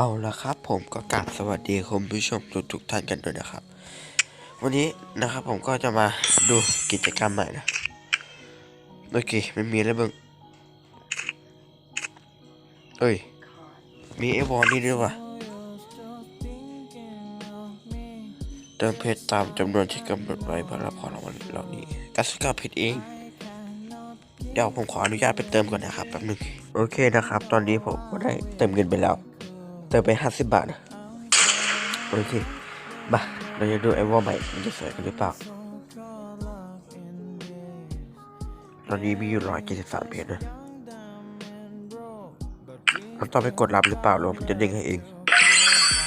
เอาละครับ ผมก็กราบสวัสดีคุณผู้ชมทุกทุกท่านกันด้วยนะครับ วันนี้นะครับผมก็จะมาดูกิจกรรมใหม่นะโอเคไม่มีอะไรบ้างเอ้ยมีไอวอลนี่ด้วยว่ะเติมเพชรตามจำนวนที่กำหนดไว้เพื่อรับของรางวัลเหล่านี้กัสก้าเพชรเองเดี๋ยวผมขออนุญาตไปเติมก่อนนะครับแป๊บนึงโอเคนะครับ ตอนนี้ผมก็ได้เติมเงินไปแล้ว เติมไปห้าสิบบาทนะโอเคมาเราจะดูไอ้วอลใหม่มันจะสวยกันหรือเปล่าตอนนี้มีอยู่ร้อยเจ็ดสิบสามเพจนะเราต้องไปกดรับหรือเปล่าหรือว่ามันจะเด้งให้เอง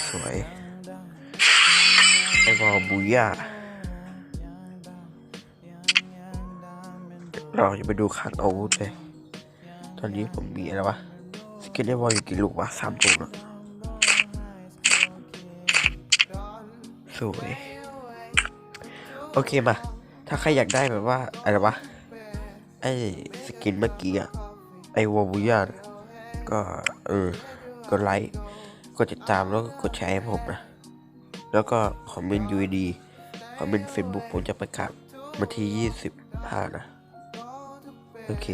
สวย ไอ้วอลบูย่าเราจะไปดูคลังอาวุธเลย ตอนนี้ผมมีอะไรวะ สกินได้วอลอยู่กี่ลูกวะสามตัวนะ สวย โอเคมา ถ้าใครอยากได้แบบว่า อะไรวะ ไอ้สกินเมื่อกี้อะไอ้วอลบูย่านก็ เออ กดไลค์ กดติดตามแล้วก็กดแชร์ให้ผมนะ แล้วก็คอมเมนต์ UID คอมเมนต์ Facebook ผมจะประกาศวันที่25นะ โอเค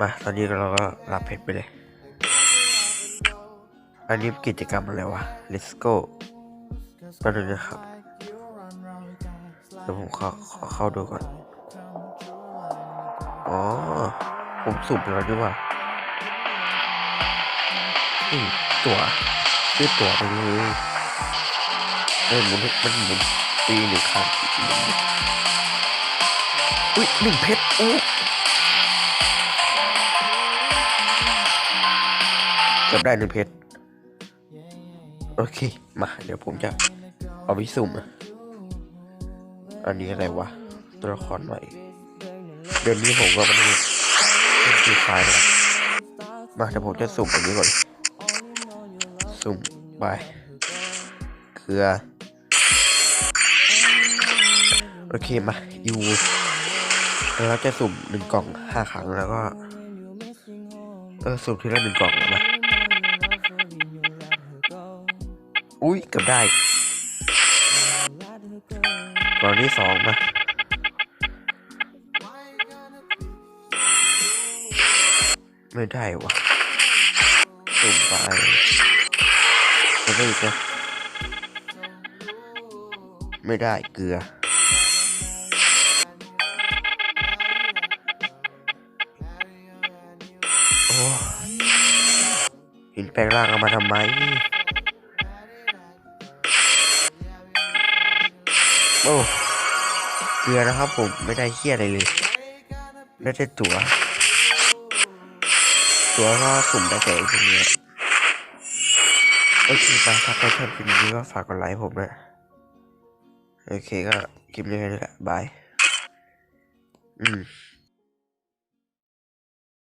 มา ตอนนี้เราก็รับเพชรไปเลย อันนี้กิจกรรมอะไรวะ Let's go แป๊บนึงนะครับเดี๋ยวผมขอขอเข้าดูก่อน อ๋อ ผมสุ่มแล้วดีกว่าอืมตัวซื้อตัวไปเลยเออหมุนมันหมุนปีหนึ่งครั้งอุ้ยหนึ่งเพชรอู้เกือบได้หนึ่งเพชร โอเค มา เดี๋ยวผมจะเอาไปสุ่มอันนี้อะไรวะ ตัวละครใหม่เดือนนี้ผมก็ไม่ได้เล่นฟรีไฟล์นะมาเดี๋ยวผมจะสุ่มอันนี้ก่อน สุ่มไปเกลือ โอเค มายูเราจะสุ่มหนึ่งกล่องห้าครั้งแล้วก็ เออ สุ่มทีละหนึ่งกล่องมา อุ้ยเกือบได้กล่องที่สองมาไม่ได้วะสุ่มไปจะได้กนะไม่ได้เกลือโอ้หินแปลงร่างเอามาทำไม อ้เกลือนะครับผมไม่ได้เฮี้ยอะไรเลยได้แต่ตัวตัวก็สุ่มได้แต่อ้พวกเนี้ยโอเคไปถ้าใครชอบคลิปนี้ก็ฝากกดไลค์ผมนะโอเคก็คลิปนี้แค่นี้แหละบาย อืม